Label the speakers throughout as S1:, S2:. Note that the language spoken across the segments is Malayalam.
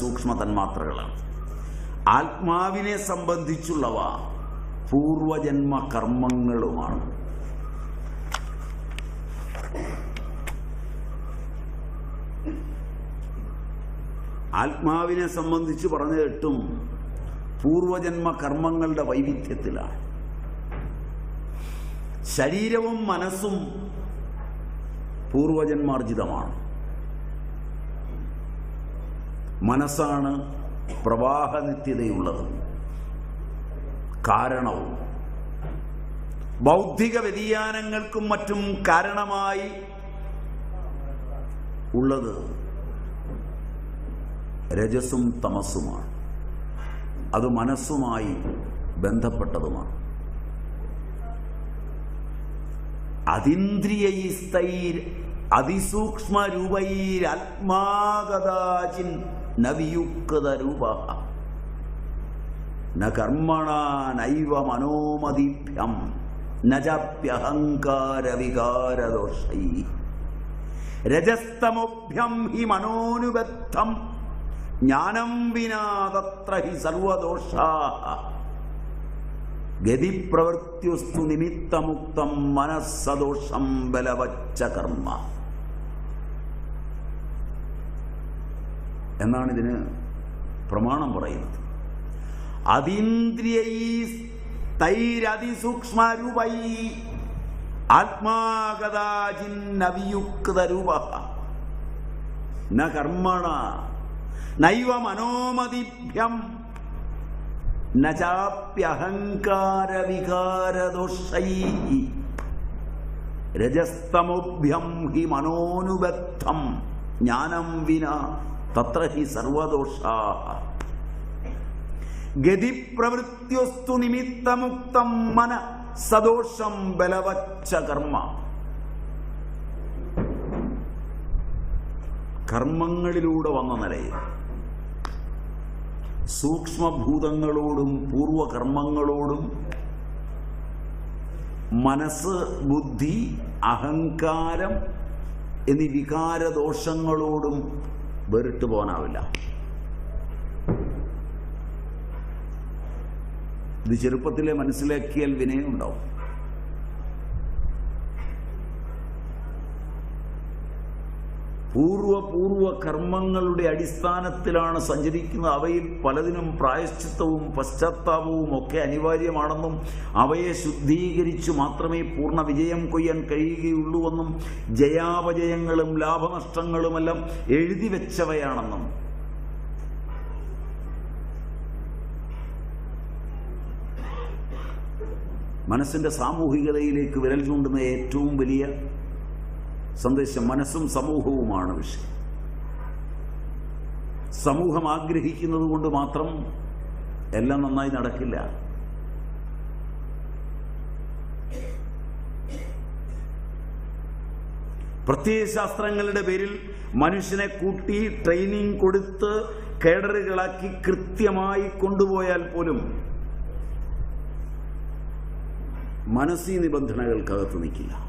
S1: സൂക്ഷ്മ തന്മാത്രകളാണ് ആത്മാവിനെ സംബന്ധിച്ചുള്ളവ പൂർവജന്മ കർമ്മങ്ങളുമാണ്. ആത്മാവിനെ സംബന്ധിച്ച് പറഞ്ഞു കേട്ടും പൂർവജന്മ കർമ്മങ്ങളുടെ വൈവിധ്യത്തിലാണ്. ശരീരവും മനസ്സും പൂർവജന്മാർജിതമാണ്. മനസ്സാണ് പ്രവാഹനിത്യതയുള്ളത്. കാരണവും. ബൗദ്ധിക വ്യതിയാനങ്ങൾക്കും മറ്റും കാരണമായി ഉള്ളത് രജസും തമസ്സുമാണ്. അത് മനസ്സുമായി ബന്ധപ്പെട്ടതുമാണ്. അതിന്ദ്രിയൈസ്തൈർ അതിസൂക്ഷ്മ നവിയുക്ത രൂപ ന നൈവ മനോമതിഭ്യം നജപ്യഹങ്കാര വികാരദോഷൈ രജസ്തമോഭ്യം ഹി മനോനുബദ്ധം ജ്ഞാനം വിനാ തത്ര ഹി സർവദോഷ ഗതിപ്രവൃത്യുസ്തു നിമിത്തമുക്തം മനസ്സദോഷം ബലവച്ച കർമ്മ. എന്നാണ് ഇതിന് പ്രമാണം പറയുന്നത്. അതീന്ദ്രിയൈസ്തൈരതിസൂക്ഷ്മരൂപൈ ആത്മാകദാചിന്നവിയുക്തരൂപ ന കർമ്മണ നൈവ മനോമതിഭ്യം നചാപ്യഹങ്കാര വികാരദോഷൈ രജസ്തമോഭ്യം ഹി മനോനുബദ്ധം ജ്ഞാനം വിന തത്ര ഹി സർവദോഷ. ഗതിപ്രവൃത്തിയൊസ്തു നിമിത്തമുക്തം മന സദോഷം ബലവച്ച കർമ്മ. കർമ്മങ്ങളിലൂടെ വന്ന നിലയിൽ സൂക്ഷ്മഭൂതങ്ങളോടും പൂർവകർമ്മങ്ങളോടും മനസ്സ് ബുദ്ധി അഹങ്കാരം എന്നീ വികാരദോഷങ്ങളോടും വേറിട്ട് പോകാനാവില്ല. ഇത് ചെറുപ്പത്തിലെ മനസ്സിലാക്കിയാൽ വിനയം ഉണ്ടാവും പൂർവ പൂർവ കർമ്മങ്ങളുടെ അടിസ്ഥാനത്തിലാണ് സഞ്ചരിക്കുന്നത്. അവയിൽ പലതിനും പ്രായശ്ചിത്തവും പശ്ചാത്താപവും ഒക്കെ അനിവാര്യമാണെന്നും അവയെ ശുദ്ധീകരിച്ചു മാത്രമേ പൂർണ വിജയം കൊയ്യാൻ കഴിയുകയുള്ളൂവെന്നും ജയാപജയങ്ങളും ലാഭനഷ്ടങ്ങളുമെല്ലാം എഴുതി വെച്ചവയാണെന്നും. മനസ്സിന്റെ സാമൂഹികതയിലേക്ക് വിരൽ ചൂണ്ടുന്ന ഏറ്റവും വലിയ സന്ദേശം മനസ്സും സമൂഹവുമാണ് വിഷയം. സമൂഹം ആഗ്രഹിക്കുന്നത് കൊണ്ട് മാത്രം എല്ലാം നന്നായി നടക്കില്ല. പ്രത്യയശാസ്ത്രങ്ങളുടെ പേരിൽ മനുഷ്യനെ കൂട്ടി ട്രെയിനിങ് കൊടുത്ത് കേഡറുകളാക്കി കൃത്യമായി കൊണ്ടുപോയാൽ പോലും മനസ്സീ നിബന്ധനകൾക്കകത്ത് നിൽക്കില്ല.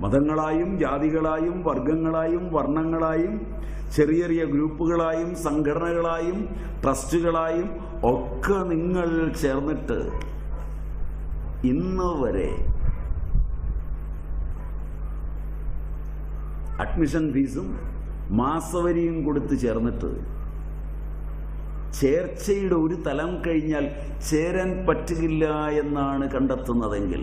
S1: മതങ്ങളായും ജാതികളായും വർഗങ്ങളായും വർണങ്ങളായും ചെറിയ ചെറിയ ഗ്രൂപ്പുകളായും സംഘടനകളായും ട്രസ്റ്റുകളായും ഒക്കെ നിങ്ങൾ ചേർന്നിട്ട് ഇന്ന് വരെ അഡ്മിഷൻ ഫീസും മാസവരിയും കൊടുത്ത് ചേർന്നിട്ട് ചേർച്ചയുടെ ഒരു തലം കഴിഞ്ഞാൽ ചേരാൻ പറ്റുകില്ല എന്നാണ് കണ്ടെത്തുന്നതെങ്കിൽ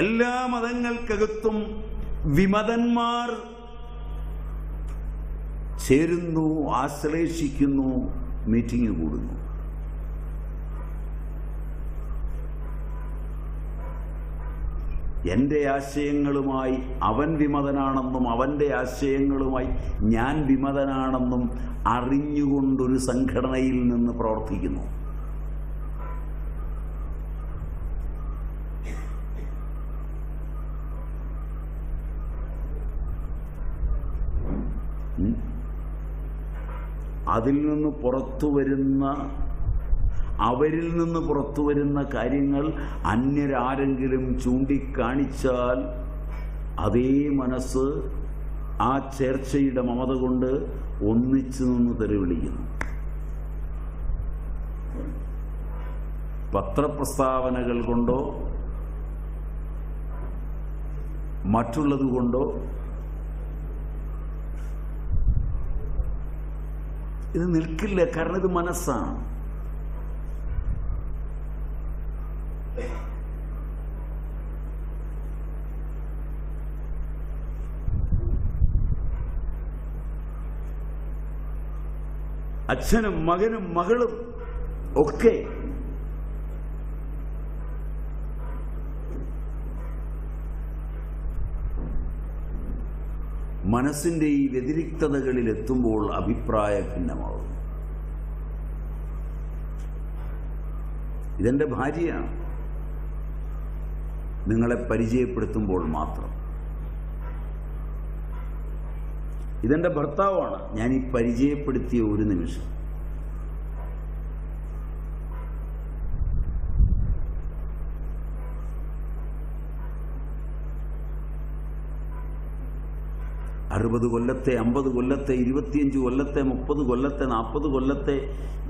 S1: എല്ലാ മതങ്ങൾക്കകത്തും വിമതന്മാർ ചേരുന്നു ആശ്ലേഷിക്കുന്നു മീറ്റിംഗ് കൂടുന്നു. എന്റെ ആശയങ്ങളുമായി അവൻ വിമതനാണെന്നും അവന്റെ ആശയങ്ങളുമായി ഞാൻ വിമതനാണെന്നും അറിഞ്ഞുകൊണ്ടൊരു സംഘടനയിൽ നിന്ന് പ്രവർത്തിക്കുന്നു. അതിൽ നിന്ന് പുറത്തു വരുന്ന അവരിൽ നിന്ന് പുറത്തു വരുന്ന കാര്യങ്ങൾ അന്യരാരെങ്കിലും ചൂണ്ടിക്കാണിച്ചാൽ അതേ മനസ്സ് ആ ചേർച്ചയുടെ മമത കൊണ്ട് ഒന്നിച്ചു നിന്ന് തെരുവിളിക്കുന്നു പത്രപ്രസ്താവനകൾ കൊണ്ടോ മറ്റുള്ളത് കൊണ്ടോ ഇത് നിൽക്കില്ല. കാരണം ഇത് മനസ്സാണ്. അച്ഛനും മകനും മകളും ഒക്കെ മനസ്സിന്റെ ഈ വ്യതിരിക്തതകളിൽ എത്തുമ്പോൾ അഭിപ്രായ ഭിന്നമാവും. ഇതെന്റെ ഭാര്യയാണ്. നിങ്ങളെ പരിചയപ്പെടുത്തുമ്പോൾ മാത്രം. ഇതെന്റെ ഭർത്താവാണ്. ഞാൻ ഈ പരിചയപ്പെടുത്തിയ ഒരു നിമിഷം. അറുപത് കൊല്ലത്തെ അമ്പത് കൊല്ലത്തെ ഇരുപത്തിയഞ്ച് കൊല്ലത്തെ മുപ്പത് കൊല്ലത്തെ നാൽപ്പത് കൊല്ലത്തെ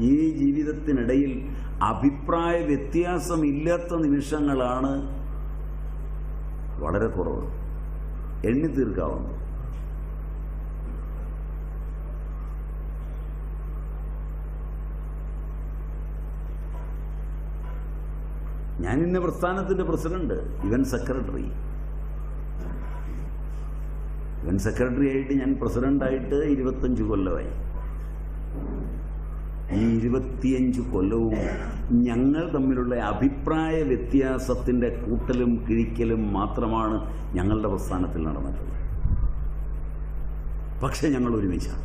S1: ഈ ജീവിതത്തിനിടയിൽ അഭിപ്രായ വ്യത്യാസമില്ലാത്ത നിമിഷങ്ങളാണ് വളരെ കുറവ്. എണ്ണി തീർക്കാവുന്നത് ഞാൻ ഇന്ന പ്രസ്ഥാനത്തിന്റെ പ്രസിഡന്റ് ഇവൻ സെക്രട്ടറി. ഇവൻ സെക്രട്ടറി ആയിട്ട് ഞാൻ പ്രസിഡന്റായിട്ട് ഇരുപത്തഞ്ച് കൊല്ലമായി. ഈ ഇരുപത്തിയഞ്ച് കൊല്ലവും ഞങ്ങൾ തമ്മിലുള്ള അഭിപ്രായ വ്യത്യാസത്തിന്റെ കൂട്ടലും കിഴിക്കലും മാത്രമാണ് ഞങ്ങളുടെ പ്രസ്ഥാനത്തിൽ നടന്നിട്ടുള്ളത് പക്ഷേ ഞങ്ങൾ ഒരുമിച്ചാണ്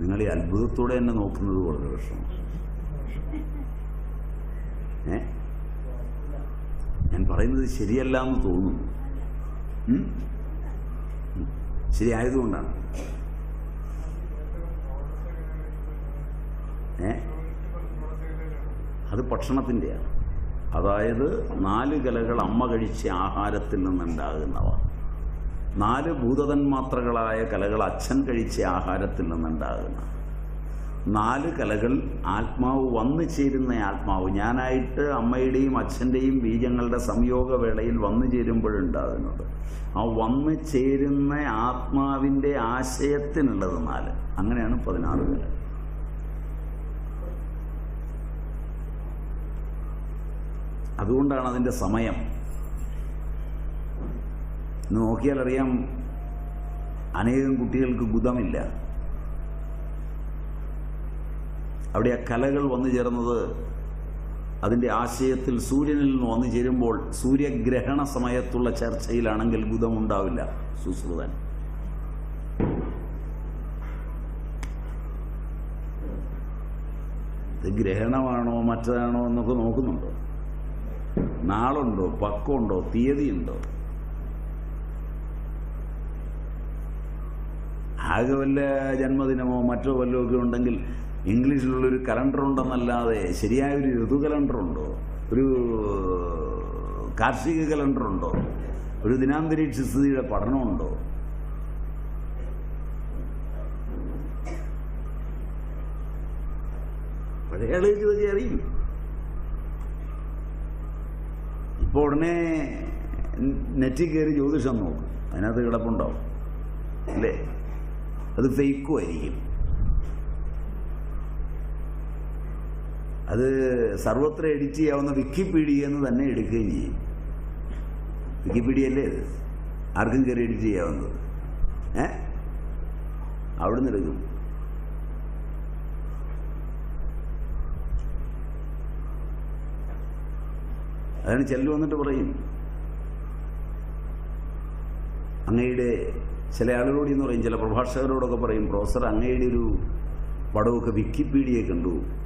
S1: നിങ്ങൾ ഈ അത്ഭുതത്തോടെ എന്നെ നോക്കുന്നത് വളരെ വിഷമം. ഏ? ഞാൻ പറയുന്നത് ശരിയല്ല എന്ന് തോന്നുന്നു. ശരിയായതുകൊണ്ടാണ്. ഏ? അത് ഭക്ഷണത്തിന്റെയാണ് അതായത് നാല് കലകൾ അമ്മ കഴിച്ച ആഹാരത്തിൽ നിന്നുണ്ടാകുന്നവ. നാല് ഭൂതതന്മാത്രകളായ കലകൾ അച്ഛൻ കഴിച്ച ആഹാരത്തിൽ നിന്നുണ്ടാകുന്ന നാല് കലകൾ ആത്മാവ് വന്നു ചേരുന്ന ആത്മാവ്. ഞാനായിട്ട് അമ്മയുടെയും അച്ഛന്റെയും ബീജങ്ങളുടെ സംയോഗ വേളയിൽ വന്നു ചേരുമ്പോഴുണ്ടാകുന്നത് ആ വന്നു ചേരുന്ന ആത്മാവിന്റെ ആശയത്തിനുള്ളത് നാല്. അങ്ങനെയാണ് പതിനാറ് കല അതുകൊണ്ടാണ് അതിന്റെ സമയം. നോക്കിയാൽ അറിയാം അനേകം കുട്ടികൾക്ക് ഗുദമില്ല അവിടെ ആ കലകൾ വന്നു ചേർന്നത് അതിന്റെ ആശയത്തിൽ സൂര്യനിൽ നിന്ന് വന്നു ചേരുമ്പോൾ സൂര്യഗ്രഹണ സമയത്തുള്ള ചർച്ചയിലാണെങ്കിൽ ബുധമുണ്ടാവില്ല സുശ്രുതൻ. ഇത് ഗ്രഹണമാണോ മറ്റതാണോ എന്നൊക്കെ നോക്കുന്നുണ്ടോ? നാളുണ്ടോ പക്കമുണ്ടോ തീയതിയുണ്ടോ? ആകെ വല്ല ജന്മദിനമോ മറ്റോ വല്ലതും ഒക്കെ ഉണ്ടെങ്കിൽ ഇംഗ്ലീഷിലുള്ളൊരു കലണ്ടർ ഉണ്ടെന്നല്ലാതെ ശരിയായ ഒരു ഋതു കലണ്ടർ ഉണ്ടോ ഒരു കാർഷിക കലണ്ടർ ഉണ്ടോ ഒരു ദിനാന്തരീക്ഷ സ്ഥിതിയുടെ പഠനമുണ്ടോ? പഴയ ആളുകൾക്ക് ഇതൊക്കെ അറിയും. ഇപ്പോൾ ഉടനെ നെറ്റിൽ കയറി ജ്യോതിഷം നോക്കും. അതിനകത്ത് കിടപ്പുണ്ടാവും. അല്ലേ? അത് ഫേക്കും ആയിരിക്കും. അത് സർവത്ര എഡിറ്റ് ചെയ്യാവുന്ന വിക്കിപീഡിയ എന്ന് തന്നെ എടുക്കുകയും ചെയ്യും. വിക്കിപീഡിയ അല്ലേ ഇത്? ആർക്കും കയറി എഡിറ്റ് ചെയ്യാവുന്നത്. ഏ? അവിടുന്ന് എടുക്കും. അതാണ് ചെല്ലു വന്നിട്ട് പറയും. അങ്ങയുടെ ചില ആളുകളോട് എന്ന് പറയും ചില പ്രഭാഷകരോടൊക്കെ പറയും പ്രൊഫസർ അങ്ങയുടെ ഒരു പടമൊക്കെ വിക്കിപീഡിയ കണ്ടു.